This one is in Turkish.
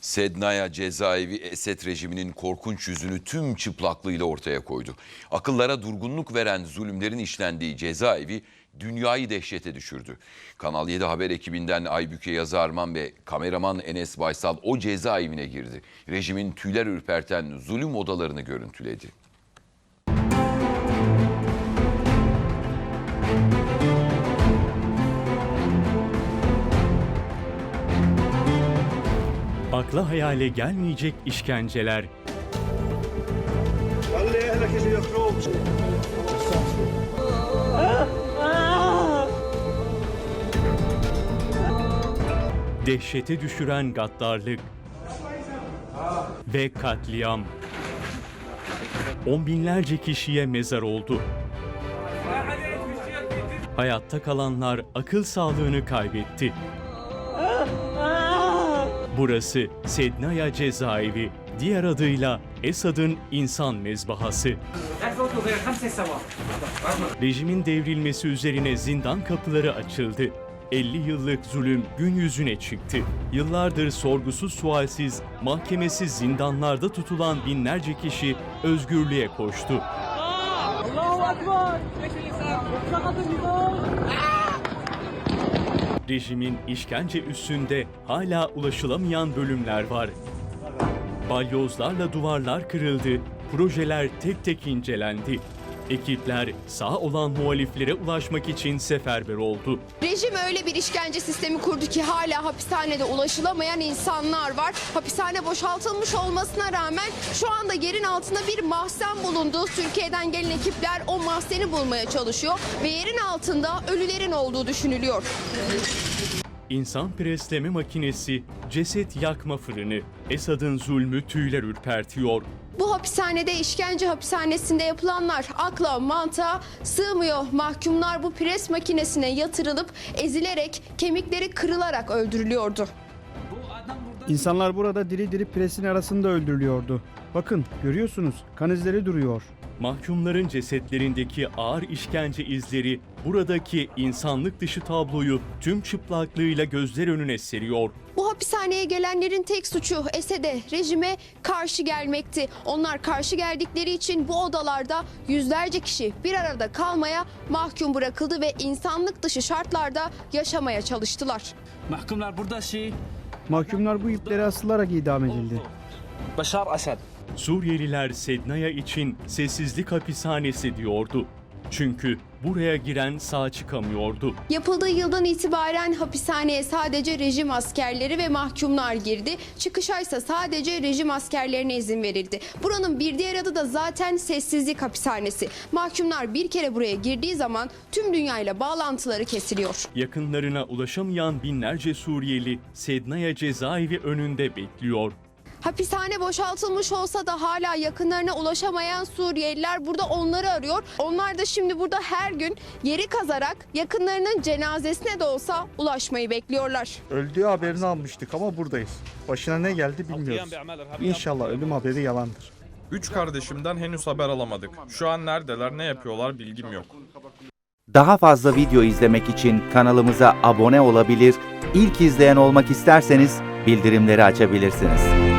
Sednaya cezaevi Esed rejiminin korkunç yüzünü tüm çıplaklığıyla ortaya koydu. Akıllara durgunluk veren zulümlerin işlendiği cezaevi dünyayı dehşete düşürdü. Kanal 7 haber ekibinden Aybüke Yazarman ve kameraman Enes Baysal o cezaevine girdi. Rejimin tüyler ürperten zulüm odalarını görüntüledi. akla hayale gelmeyecek işkenceler. Dehşete düşüren gaddarlık ve katliam. On binlerce kişiye mezar oldu. Hayatta kalanlar akıl sağlığını kaybetti. Burası Sednaya cezaevi, diğer adıyla Esad'ın insan mezbahası. Rejimin devrilmesi üzerine zindan kapıları açıldı. 50 yıllık zulüm gün yüzüne çıktı. Yıllardır sorgusuz sualsiz, mahkemesiz zindanlarda tutulan binlerce kişi özgürlüğe koştu. Allahu Ekber! Rejimin işkence üstünde hala ulaşılamayan bölümler var. Balyozlarla duvarlar kırıldı, projeler tek tek incelendi. Ekipler sağ olan muhaliflere ulaşmak için seferber oldu. Rejim öyle bir işkence sistemi kurdu ki hala hapishanede ulaşılamayan insanlar var. Hapishane boşaltılmış olmasına rağmen şu anda yerin altında bir mahzen bulundu. Türkiye'den gelen ekipler o mahzeni bulmaya çalışıyor ve yerin altında ölülerin olduğu düşünülüyor. İnsan presleme makinesi, ceset yakma fırını, Esad'ın zulmü tüyler ürpertiyor. Bu hapishanede işkence hapishanesinde yapılanlar akla mantığa sığmıyor. Mahkumlar bu pres makinesine yatırılıp ezilerek kemikleri kırılarak öldürülüyordu. İnsanlar burada diri diri presin arasında öldürülüyordu. Bakın görüyorsunuz kan izleri duruyor. Mahkumların cesetlerindeki ağır işkence izleri buradaki insanlık dışı tabloyu tüm çıplaklığıyla gözler önüne seriyor. Hapishaneye gelenlerin tek suçu Esed'e, rejime karşı gelmekti. Onlar karşı geldikleri için bu odalarda yüzlerce kişi bir arada kalmaya mahkum bırakıldı ve insanlık dışı şartlarda yaşamaya çalıştılar. Mahkumlar burada şey... Mahkumlar bu iplere asılarak idam edildi. Başar Asad. Suriyeliler Sednaya için sessizlik hapishanesi diyordu. Çünkü buraya giren sağ çıkamıyordu. Yapıldığı yıldan itibaren hapishaneye sadece rejim askerleri ve mahkumlar girdi. Çıkışa ise sadece rejim askerlerine izin verildi. Buranın bir diğer adı da zaten sessizlik hapishanesi. Mahkumlar bir kere buraya girdiği zaman tüm dünyayla bağlantıları kesiliyor. Yakınlarına ulaşamayan binlerce Suriyeli Sednaya cezaevi önünde bekliyor. Hapishane boşaltılmış olsa da hala yakınlarına ulaşamayan Suriyeliler burada onları arıyor. Onlar da şimdi burada her gün yeri kazarak yakınlarının cenazesine de olsa ulaşmayı bekliyorlar. Öldüğü haberini almıştık ama buradayız. Başına ne geldi bilmiyoruz. İnşallah ölüm haberi yalandır. Üç kardeşimden henüz haber alamadık. Şu an neredeler, ne yapıyorlar bilgim yok. Daha fazla video izlemek için kanalımıza abone olabilir, ilk izleyen olmak isterseniz bildirimleri açabilirsiniz.